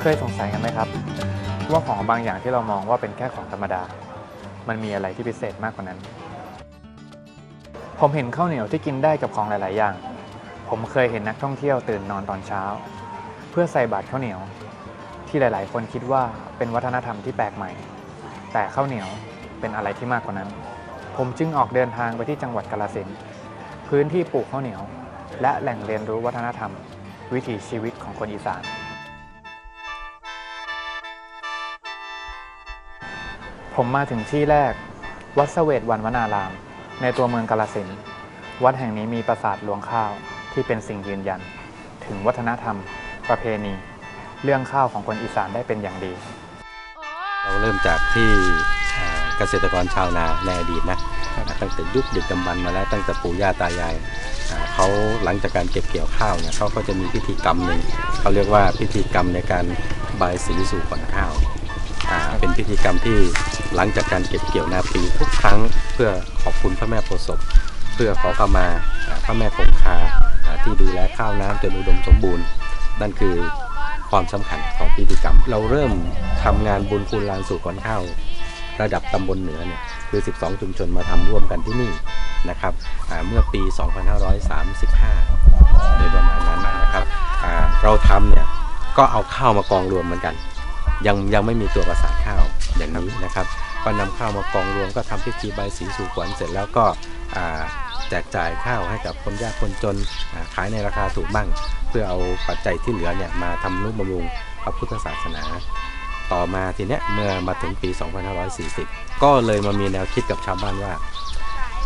เคยสงสัยกันไหมครับ ว่าของบางอย่างที่เรามองว่าเป็นแค่ของธรรมดา มันมีอะไรที่พิเศษมากกว่านั้น ผมเห็นข้าวเหนียวที่กินได้กับของหลาย ๆ อย่าง ผมเคยเห็นนักท่องเที่ยวตื่นนอนตอนเช้า เพื่อใส่บาตรข้าวเหนียว ที่หลาย ๆ คนคิดว่าเป็นวัฒนธรรมที่แปลกใหม่ แต่ข้าวเหนียวเป็นอะไรที่มากกว่านั้น ผมจึงออกเดินทางไปที่จังหวัดกาฬสินธุ์พื้นที่ปลูกข้าวเหนียว และแหล่งเรียนรู้วัฒนธรรม วิถีชีวิตของคนอีสาน ผมมาถึงที่แรก วัดเสวตวันวนาราม ในตัวเมืองกาฬสินวัดแห่งนี้มีปราสาทหลวงข้าวที่เป็นสิ่งยืนยัน ถึงวัฒนธรรม ประเพณี เรื่องข้าวของคนอีสานได้เป็นอย่างดี เราเริ่มจากที่เกษตรกรชาวนาในอดีตนะตั้งแต่ยุคดึกดำบรรมาแล้วตั้งแต่ปู่ย่าตายายเขาหลังจากการเก็บเกี่ยวข้าวเนี่ยเขาก็จะมีพิธีกรรมหนึ่งเขาเรียกว่าพิธีกรรมในการบายสีสู่ขวัญข้าวเป็นพิธีกรรมที่ หลังจากการเก็บเกี่ยวนาปีทุกครั้งเพื่อขอบคุณพระแม่โพธิ์ศพเพื่อขอขมาอ่าพระแม่คงคาที่ดูแลข้าวน้ำจนอุดมสมบูรณ์ นั่นคือความสำคัญของพิธีกรรม เราเริ่มทำงานบุญคูณลานสู่ขวัญข้าวระดับตำบลเหนือเนี่ยคือ 12 ชุมชนมาทำร่วมกันที่นี่นะครับเมื่อปี 2535 โดยประมาณนั้นนะครับเราทำเนี่ยก็เอาข้าวมากองรวมเหมือนกัน ยังยังไม่มีตัวประสาทข้าว อย่างนี้นะครับ ก็นำข้าวมากองรวมก็ทำพิธีใบายสีสู่ขวัญเสร็จแล้วก็แจกจ่ายข้าวให้กับคนยากคนจนขายในราคาถูกบ้าง เพื่อเอาปัจจัยที่เหลือเนี่ยมาทำนุบำรุงพระพุทธศาสนา ต่อมาทีเนี้ยเมื่อมาถึงปี 2540 ก็เลยมามีแนวคิดกับชาวบ้านว่า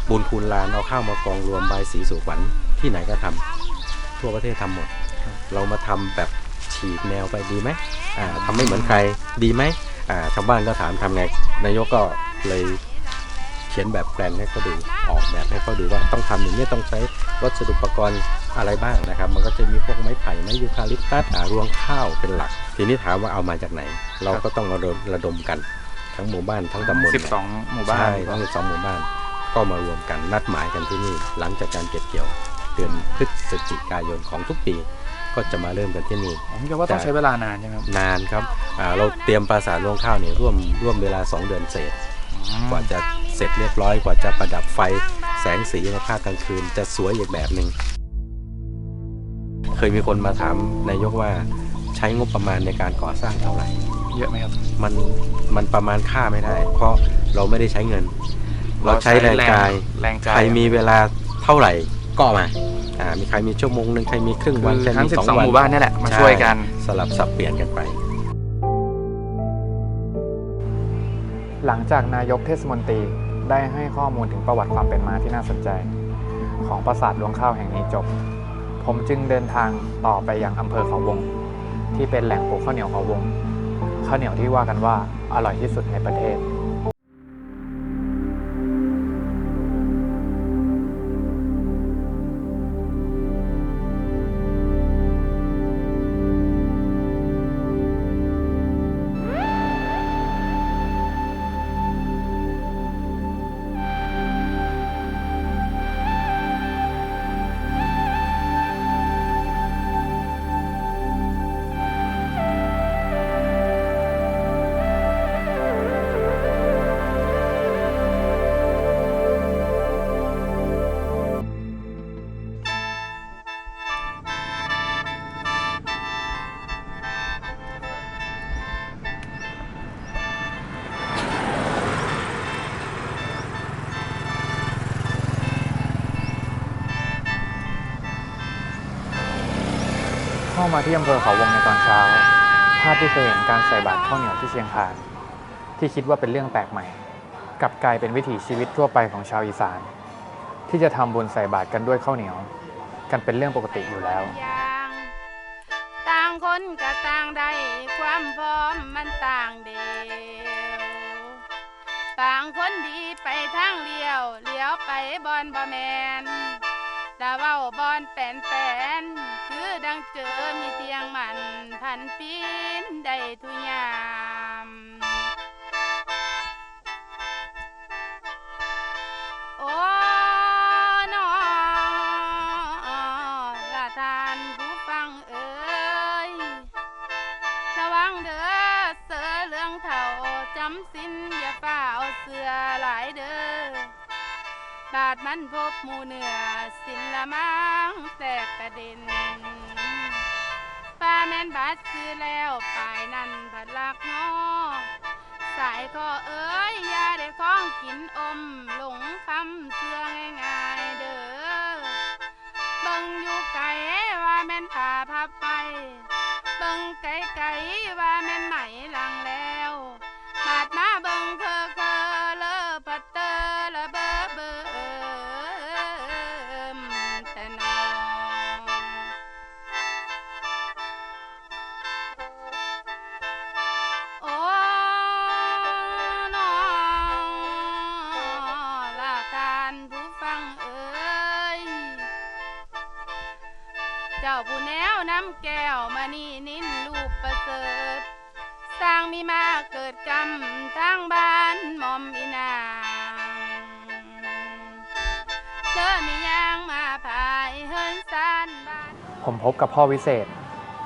บุญคูณลานเอาข้าวมากองรวมใบสีสู่ขวัญที่ไหนก็ทำทั่วประเทศทำหมด เรามาทำแบบฉีกแนวไปดีไหมอ่าทำไม่เหมือนใครดีไหม อ่าชาวบ้านก็ถามทำไง นายกก็เลยเขียนแบบแปลนให้เขาดูออกแบบให้เขาดูว่าต้องทำอย่างนี้ต้องใช้วัสดุอุปกรณ์อะไรบ้างนะครับ มันก็จะมีพวกไม้ไผ่ไม้ยูคาลิปตัสอ่ารวงข้าวเป็นหลัก ทีนี้ถามว่าเอามาจากไหน เราก็ต้องระดมระดมกัน ทั้งหมู่บ้านทั้งตำบลเนี่ย12 หมู่บ้านใช่ทั้ง12หมู่บ้าน ก็มารวมกันนัดหมายกันที่นี่หลังจากการเก็บเกี่ยวเดือนพฤศจิกายนของทุกปี ก็จะมาเริ่มกันที่นี่ผมคิดว่าต้องใช้เวลานานใช่ไหมครับนานครับอ่าเราเตรียมปราสาทรวงข้าวเนี่ยร่วมร่วมเวลา 2 เดือนเศษ กว่าจะเสร็จเรียบร้อยกว่าจะประดับไฟแสงสีในภาคกลางคืน จะสวยอีกแบบหนึ่งเคยมีคนมาถามนายกว่าใช้งบประมาณในการก่อสร้างเท่าไหร่ เยอะไหมครับมันมันประมาณค่าไม่ได้ เพราะเราไม่ได้ใช้เงิน เราใช้แรงกายแรงใจใครมีเวลาเท่าไหร่ก็เอามา อ่ามีใครมีชั่วโมงหนึ่งใครมีครึ่งวันคือใครทั้งมีสอง12วันหมู่บ้านนี่แหละมาใช่วยกันสลับสับเปลี่ยนกันไป หลังจากนายกเทศมนตรีได้ให้ข้อมูลถึงประวัติความเป็นมาที่น่าสนใจ ของปราสาทรวงข้าวแห่งนี้จบ ผมจึงเดินทางต่อไปยังอำเภอเขาวง ที่เป็นแหล่งปลูกข้าวเหนียวเขาวงข้าวเหนียวที่ว่ากันว่าอร่อยที่สุดในประเทศ เข้ามาที่อำเภอเขาวงในตอนเช้า ภาพที่เคยเห็นการใส่บาตรข้าวเหนียวที่เชียงคานที่คิดว่าเป็นเรื่องแปลกใหม่ กลับกลายเป็นวิถีชีวิตทั่วไปของชาวอีสาน ที่จะทำบุญใส่บาตรกันด้วยข้าวเหนียว กันเป็นเรื่องปกติอยู่แล้ว ต่างคนก็ต่างได้ความพร้อมมันต่างเดียวต่างคนดีไปทางเลี้ยวเลี้ยวไปบอนบ่แมน ตะเว้าบอนแปนแปนคือดังเจอมีเตียงมันพันปีนได้ทุยาันพบหมูเหนือสินละมังแตกกระเด็นป้าแม่นบาดซื้อแล้วปลายนั่นผัดลักงอสายคอเอ้ยยาได้ข้องกินอมหลงคำ ผมพบกับพ่อวิเศษ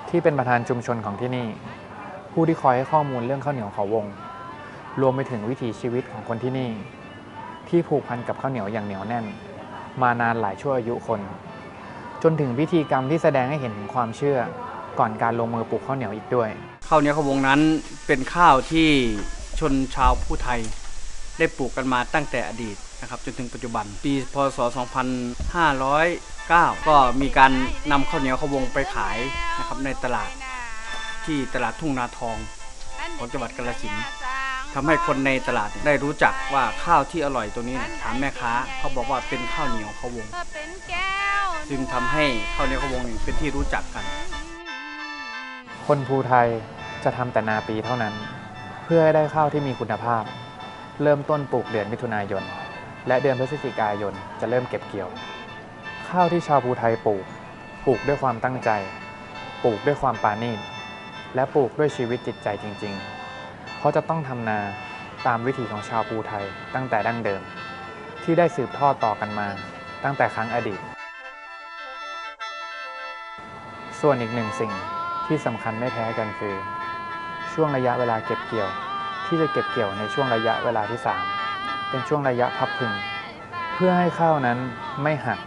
ที่เป็นประธานชุมชนของที่นี่ ผู้ที่คอยให้ข้อมูลเรื่องข้าวเหนียวเขาวง รวมไปถึงวิถีชีวิตของคนที่นี่ ที่ผูกพันกับข้าวเหนียวอย่างเหนียวแน่น มานานหลายชั่วอายุคน จนถึงพิธีกรรมที่แสดงให้เห็นถึงความเชื่อก่อนการลงมือปลูกข้าวเหนียวอีกด้วยข้าวเหนียวขาวงนั้นเป็นข้าวที่ชนชาวผู้ไทย ได้ปลูกกันมาตั้งแต่อดีตนะครับจนถึงปัจจุบันปีพศ 2500 9 ก็มีการนำข้าวเหนียวขาววงไปขายนะครับในตลาดที่ตลาดทุ่งนาทองของจังหวัดกาฬสินธุ์ทำให้คนในตลาดได้รู้จักว่าข้าวที่อร่อยตัวนี้ถามแม่ค้าเขาบอกว่าเป็นข้าวเหนียวขาววงจึงทำให้ข้าวเหนียวขาววงนี่เป็นที่รู้จักกัน คนภูไทยจะทำแต่นาปีเท่านั้น เพื่อให้ได้ข้าวที่มีคุณภาพ เริ่มต้นปลูกเดือนมิถุนายน และเดือนพฤศจิกายนจะเริ่มเก็บเกี่ยว ข้าวที่ชาวภูไทยปลูก ปลูกด้วยความตั้งใจ ปลูกด้วยความปาณีตและปลูกด้วยชีวิตจิตใจจริง ๆ เพราะจะต้องทำนาตามวิถีของชาวภูไทยตั้งแต่ดั้งเดิม ที่ได้สืบทอดต่อกันมาตั้งแต่ครั้งอดีต ส่วนอีกหนึ่งสิ่งที่สำคัญไม่แพ้กันคือ ช่วงระยะเวลาเก็บเกี่ยว ที่จะเก็บเกี่ยวในช่วงระยะเวลาที่ 3 เป็นช่วงระยะพับพึง เพื่อให้ข้าวนั้นไม่หัก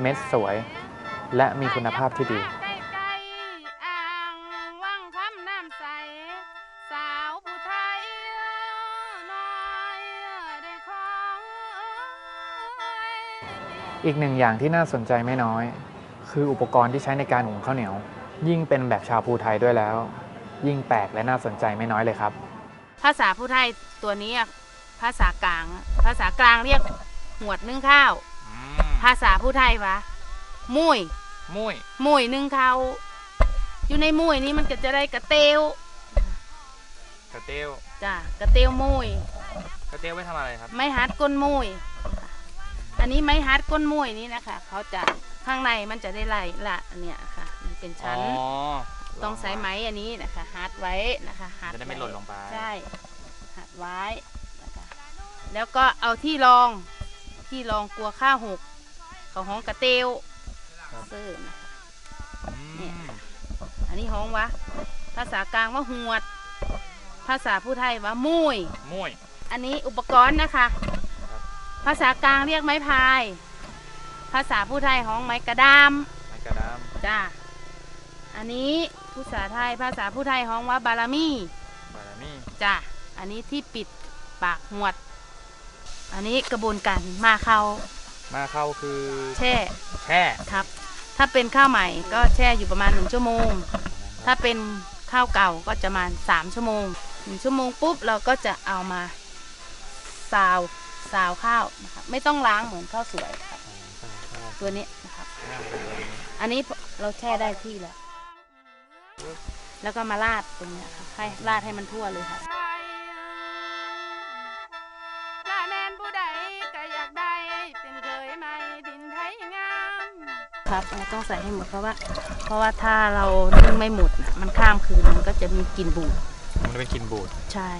เม็ดสวย และมีคุณภาพที่ดี อีกหนึ่งอย่างที่น่าสนใจไม่น้อย คืออุปกรณ์ที่ใช้ในการหุงข้าวเหนียว ยิ่งเป็นแบบชาวภูไทยด้วยแล้ว ยิ่งแปลกและน่าสนใจไม่น้อยเลยครับ ภาษาผู้ไทยตัวนี้ภาษากลาง ภาษากลางเรียกหวดนึ่งข้าว ภาษาผู้ไทยวะมุยมุ้ยมุยนึ่งข้าวอยู่ในมุยนี้มันก็จะได้กระเตียวกระเตียวจ้ะกระเตียวมุยกระเตียวไว้ทำอะไรครับ ไม้ฮัดก้นมุยอันนี้ไม้ฮัดก้นมุยนี้นะคะเขาจะข้างในมันจะได้ไหลละเนี่ยค่ะ มันเป็นชั้นต้องใช้ไม้อันนี้นะคะฮัดไว้นะคะฮัดจะได้ไม่หล่นลงไปใช่ฮัดไว้นะคะแล้วก็เอาที่รองที่รองกลัวข้าวหก เขาห้องกระเตียวเสื้อนะคะเนี่ยค่ะอันนี้ห้องวะภาษากลางว่าหวด ภาษาผู้ไทยว่ามุยมุ้ยอันนี้อุปกรณ์นะคะ ภาษากลางเรียกไม้พาย ภาษาผู้ไทยห้องไม้กระดามไม้กระดามจ้าอันนี้ภาษาไทยภาษาผู้ไทยห้องว่าบารามีบารานี่จ้าอันนี้ที่ปิดปากหวด อันนี้กระบวนการมาเข้า มาเข้าคือแช่แช่ครับ ถ้าเป็นข้าวใหม่ก็แช่อยู่ประมาณหนึ่งชั่วโมง ถ้าเป็นข้าวเก่าก็จะประมาณสามชั่วโมงหนึ่งชั่วโมงปุ๊บเราก็จะเอามาซาวซาวข้าวนะครับไม่ต้องล้างเหมือนข้าวสวยครับตัวนี้นะครับ อันนี้เราแช่ได้ที่แล้ว แล้วก็มาราดตรงเนี้ยครับให้ราดให้มันทั่วเลยครับถ้าแมนผู้ใดก็อยากได้เป็น ครับเราต้องใส่ให้หมดเพราะว่า เพราะว่าถ้าเรานึ่งไม่หมดน่ะมันข้ามคืนมันก็จะมีกลิ่นบูดมันจะเป็นกลินบูดใช่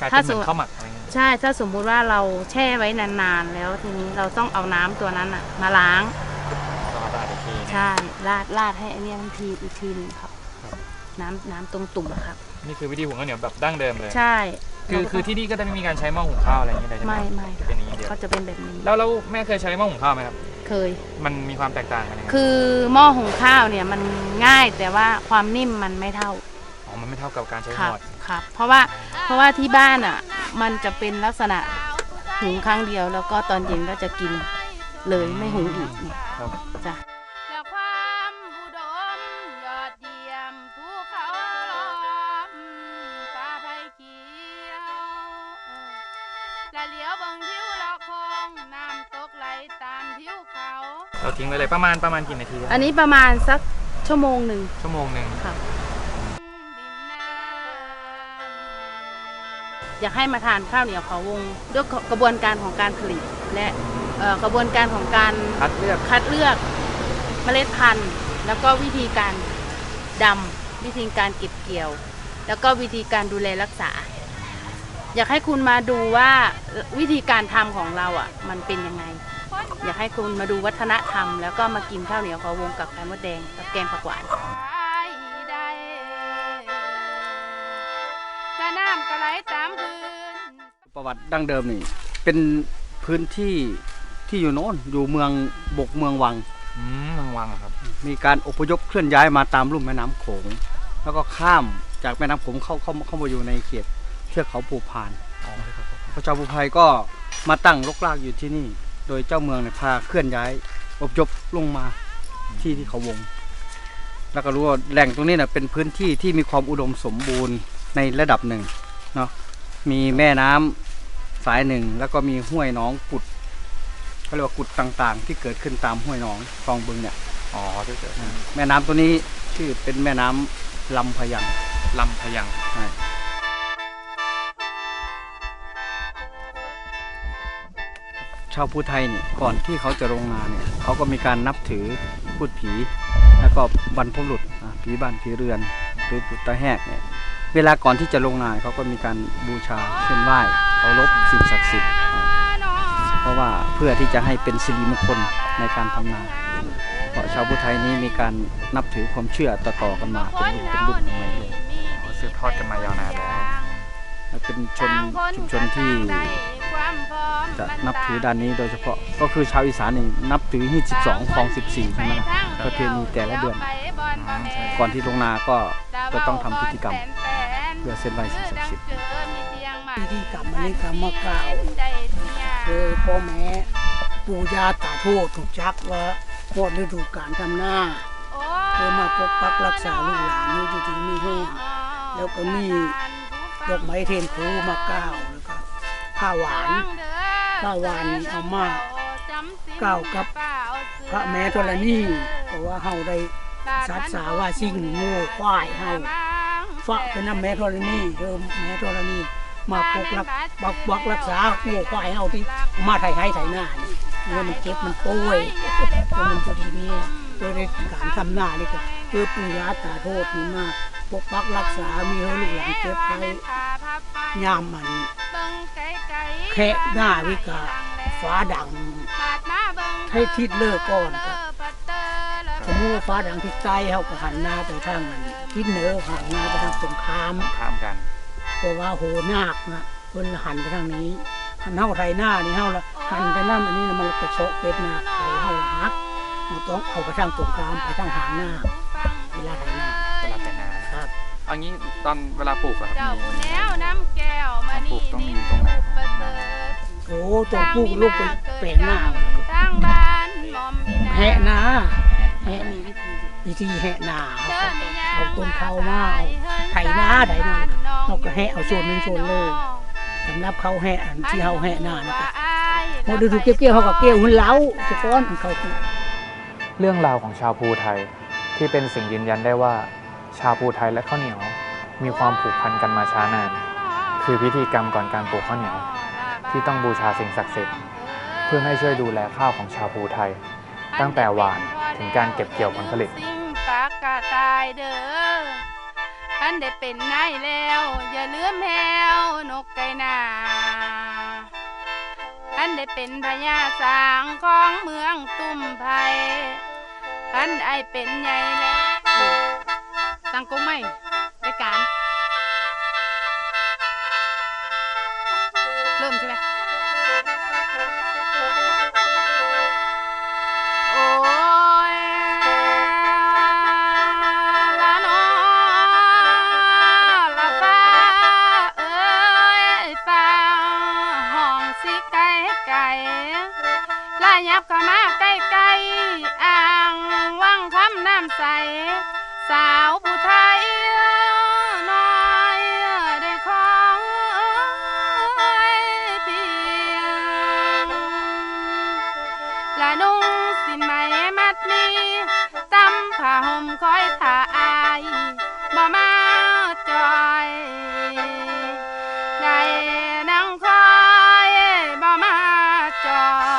กลายถ้าเป็นเหมือสมมุตินข้าวหมักอะไรเงี้ยใช่ถ้าสมมุติว่าเราแช่ไว้นานๆแล้วทีนี้เราต้องเอาน้ำตัวนั้นอะมาล้างรอตาอีกทีใช่ราดราดให้อันเนี้ยมันทีอีกทีหนึงครับ ครับ น้ำน้ำตรงตุ่มอะครับ นี่คือวิธีหุงข้าวเหนียวแบบดั้งเดิมเลย ใช่คือคือที่นี่ก็จะไม่มีการใช้หม้อหุงข้าวอะไรอย่างเงี้ยเลยใช่ไหมไม่ครับไม่จะเป็นอย่างนี้เดียวเขาจะเป็นแบบนี้ แล้วแล้วแม่เคยใช้หม้อหุงข้าวไหมครับ เคย มันมีความแตกต่างกันยังไงคือหม้อหุงข้าวเนี่ยมันง่ายแต่ว่าความนิ่มมันไม่เท่าอ๋อมันไม่เท่ากับการใช้หครับม้อครับ เพราะว่าเพราะว่าที่บ้านอะมันจะเป็นลักษณะหุงครั้งเดียว แล้วก็ตอนเย็นก็จะกินเลยไม่หุงอีกเนี่ยครับ จ้ะ ทิ้งไว้เลยประมาณประมาณกี่นาทีครับอันนี้ประมาณสักชั่วโมงหนึ่งชั่วโมงหนึ่งครับดินน้ำอยากให้มาทานข้าวเหนียวเขาวงด้วยกระบวนการของการผลิต และเอ่อกระบวนการของการคัดเลือกคัดเลือกเมล็ดพันธุ์ แล้วก็วิธีการดำวิธีการเก็บเกี่ยว แล้วก็วิธีการดูแลรักษา อยากให้คุณมาดูว่าวิธีการทำของเราอะ มันเป็นยังไง อยากให้คุณมาดูวัฒนธรรม แล้วก็มากินข้าวเหนียวเขาวงกับไข่มดแดงกับแกงผักหวานใดและน้ำก็ไหลตามพื้นประวัติดั้งเดิมนี่ เป็นพื้นที่ที่อยู่โน้นอยู่เมืองบกเมืองวังอืมมังวังเหรอครับ มีการอพยพเคลื่อนย้ายมาตามลุ่มแม่น้ำโขงแล้วก็ข้ามจากแม่น้ำโขงเข้าเข้าเข้ามาอยู่ในเขตเทือกเขาภูพานอ๋อครับผมพระเจ้าภูไพก็มาตั้งรกรากอยู่ที่นี่ โดยเจ้าเมืองเนี่ยพาเคลื่อนย้ายอพยพลงมาที่ที่เขาวง แล้วก็รู้ว่าแหล่งตรงนี้เน่ะเป็นพื้นที่ที่มีความอุดมสมบูรณ์ในระดับหนึ่งเนาะมีแม่น้ำสายหนึ่งแล้วก็มีห้วยหน้องกุดเขาเรียกว่ากุดต่างๆ ที่เกิดขึ้นตามห้วยหนองคลองบึงเนี่ยอ๋อที่เกิดแม่น้ำตัวนี้ชื่อเป็นแม่น้ำลำพะยังลำพะยังใช่ ชาวภูไทยเนี่ยก่อนที่เขาจะลงนาเนี่ยเขาก็มีการนับถือพูดผี แล้วก็บรรพบุรุษอะผีบ้านผีเรือนหรือปุตตะแหกเนี่ยเวลาก่อนที่จะลงนาเขาก็มีการบูชาเส้นไหว้เคารพสิ่งศักดิ์สิทธิ์อะเพราะว่าเพื่อที่จะให้เป็นสิริมงคลในการทำนาเพราะชาวพุทธไทยนี้มีการนับถือความเชื่อต่อๆกันมาเป็นรุ่นเป็นรุ่นของมันเลยอ๋อสืบทอดกันมายาวนานแล้วและเป็นชนชุมชนที่ จะนับถือด้านนี้โดยเฉพาะก็คือชาวอีสานนี่นับถือฮีด12คลอง 14ใช่ไหมล่ะประเพณีแต่ละเดือน ก่อนที่ลงนาก็จะต้องทำพิธีกรรมเพื่อเส้นไหว้สิ่งศักดิ์สิทธิ์พิธีกรรมอันนี้กรรมกล่าวคือพ่อแม่ปู่ย่าตาทวดถูกจักว่าหมดฤดูกาลทำหน้าเพื่อมาปกปักรักษาลูกหลานให้อยู่ดีมีแห้งแล้วก็มีดอกไม้เทียนครูมากล่าวแล้วก็ ผ้าหวานผ้าหวานเอามากล่าวกับพระแม่ธรณีเพราะว่าเฮาได้สัตสาว่าสิ่งโง่ควายเฮาฝากเป็นน้ำแม่ธรณีเดิมแม่ธรณีมาปกรักปักปักรักษาโง่ควายเฮาที่มาไถให้ไถหน้านี่เมื่อมันเจ็บมันป่วยเพราะมันจะดีเนี่ยโดยในการทำหน้านี่ก็เพื่อปู่ย่าตาโทษนี่มาปกปักรักษามีให้ลูกหลานเจ็บไข้ยามมัน แค่หน้าวิกาฟ้าดังให้ทิศเลิกก่อนครับสมมติว่าฟ้าดังทิศใต้เขาก็หันหน้าไปทางนั้นทิศเหนือหันหน้าไปทางสงครามข้ามกันเพราะว่าโหนาคนะเพิ่นหันไปทางนี้หันเฮาไทยหน้านี่เฮาละหันไปนั่นอันนี้น่ะมันกระโชกเป็ดนาคไทยเฮาละฮักเราต้องเอาไปทางสงครามไปทางหางหน้าเวลาไทยหน้าเวลาแต่งงานครับเอางี้ตอนเวลาปลูกอะครับเจ้ามีผู้แนวน้ำแก้วมานี่ต้องมีตรงไหนประเสริฐ โอ้ตัวปลูกลูกเป็นแปลงหน้าทางบ้านหมอมมีนาแหะนาแหะนี่วิธีแหะนาเขาก็เอาต้นเขามาเอาไถนาไถนาเขาก็แหะเอาส่วนหนึ่งส่วนเลยสำหรับเขาแหะอันที่เขาแหะนานะก็พอดูถูกเกี้ยวๆเขาก็เกี้ยวหุ่นเล้าสะก้อนของเขาคือเรื่องราวของชาวภูไทยที่เป็นสิ่งยืนยันได้ว่า ชาวภูไทยและข้าวเหนียวมีความผูกพันกันมาช้านาน คือพิธีกรรมก่อนการปลูกข้าวเหนียว ที่ต้องบูชาสิ่งศักดิ์สิทธิ์เพื่อให้ช่วยดูแลข้าวของชาวภูไทย ตั้งแต่หวานถึงการเก็บเกี่ยวผลผลิตสิ่งปากกาตายเด้อท่านได้เป็นนายแล้ว อย่าลืมแหวนกไก่นาท่านได้เป็นพญาสางของเมืองตุ้มไผ่ท่านไอเป็นใหญ่แล้ว ตังกงไหมรายการ จ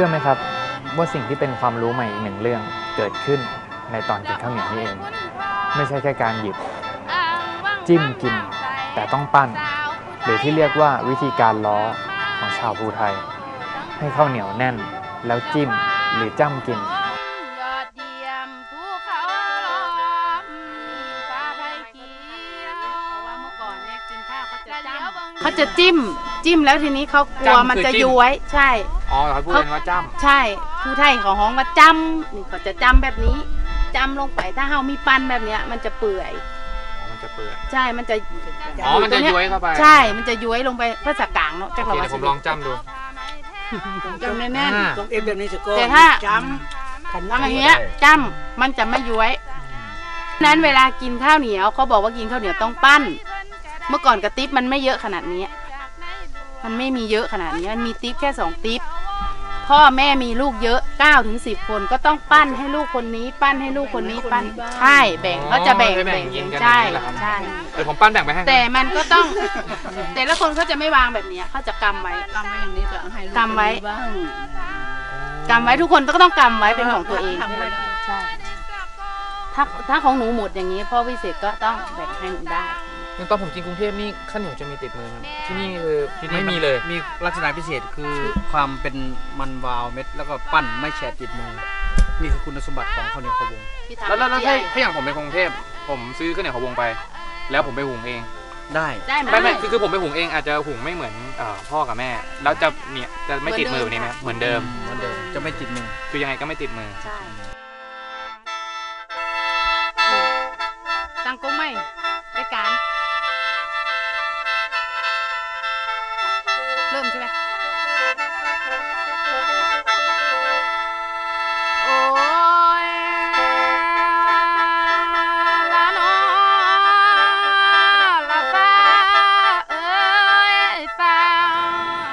ชื่อไหมครับ ว่าสิ่งที่เป็นความรู้ใหม่อีกหนึ่งเรื่องเกิดขึ้นในตอนกินข้าวเหนียวนี่เอง ไม่ใช่แค่การหยิบ จิ้มกิน แต่ต้องปั้น หรือที่เรียกว่าวิธีการล้อของชาวภูไทย ให้ข้าวเหนียวแน่น แล้วจิ้มหรือจ้ำกินยอดเยี่ยมภูเขาล้อมฟ้าไผ่เขียวเพราะว่าเมื่อก่อนเนี่ยกินข้าวเขาจะจ้ำเขาจะจิ้ม จิ้มแล้วทีนี้เขากลัวจ้ำมันคือจะจิ้มย้วยใช่ อ๋อเขาพูดกันว่าจ้ใช่ผู้ไทยของห้องว่าจ้ำนี่เขาจะจ้ำแบบนี้จ้ำลงไปถ้าเฮามีปั้นแบบเนี้ย มันจะเปื่อยำมันจะเปื่อยใช่มันจะอ๋อมันจะย้วยเข้าไปใช่มันจะย้วยลงไปภาษากลางเนาะจักโอรเควาเดี๋ยวผมลองจ้ำดู จำแน่นๆต้องเอ็นแบบนี้สิก็แต่ถ้า จำขันทำอย่างเงี้ยจ้ำมันจะไม่ย้วยนั้นเวลากินข้าวเหนียวเขาบอกว่ากินข้าวเหนียวต้องปั้น เมื่อก่อนกระติบมันไม่เยอะขนาดนี้ มันไม่มีเยอะขนาดนี้มันมีติ๊บแค่สองติ๊บ พ่อแม่มีลูกเยอะ9ก้าถึงสิคนก็ต้องปั้นให้ลูกคนนี้ ปั้นให้ลูกคนนี้ปั้นใช่แบ่งเขาจะแบ่งอ๋อให้แบ่แบ่งงกินกันใช่อย่างนี้เหรอครับใช่เดี๋ยวผมปั้นแบ่งไปให้แต่มันก็ต้อง แต่ละคนเขาจะไม่วางแบบเนี้ยเขาจะกำไว้กำไว้อย่างนี้ก็ให้ลูกำไว้บ้างกำไว้ทุกคนก็ต้องกำไว้เป็นของตัวเองทำไว้ได้ใช่ถ้าถ้าของหนูหมดอย่างนี้พ่อวิเศษก็ต้องแบ่งให้หนูได้ ตอนผมกินกรุงเทพนี่ข้าวเหนียวจะมีติดมือครับที่นี่คือไม่มีเลย มีลักษณะพิเศษคือความเป็นมันวาวเม็ด แล้วก็ปั้นไม่แฉะติดมือนี่คือคุณสมบัติของข้าวเหนียวขาววงแล้วแล้วแล้วถ้าถ้าอย่างผมเป็นคนกรุงเทพผมซื้อข้าวเหนียวขาววงไป แล้วผมไปหุงเองได้ได้ไหมไม่ไม่คือคือผมไปหุงเองอาจจะหุงไม่เหมือนเอ่อพ่อกับแม่ แล้วจะเนี่ยจะไม่ติดมือแบบนี้ไหมเหมือนเดิมเหมือนเดิมจะไม่ติดมือคือยังไงก็ไม่ติดมือใช่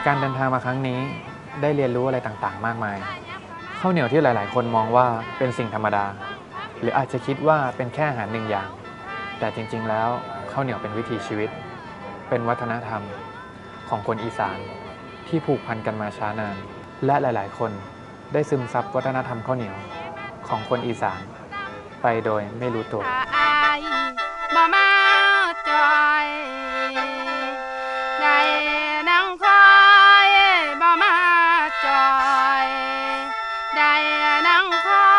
การเดินทางมาครั้งนี้ได้เรียนรู้อะไรต่างๆ มากมายข้าวเหนียวที่หลาย ๆ คนมองว่าเป็นสิ่งธรรมดา หรืออาจจะคิดว่าเป็นแค่อาหารหนึ่งอย่าง แต่จริง ๆ แล้วข้าวเหนียวเป็นวิถีชีวิต เป็นวัฒนธรรมของคนอีสานที่ผูกพันกันมาช้านาน และหลาย ๆ คนได้ซึมซับวัฒนธรรมข้าวเหนียวของคนอีสาน ไปโดยไม่รู้ตัว ได้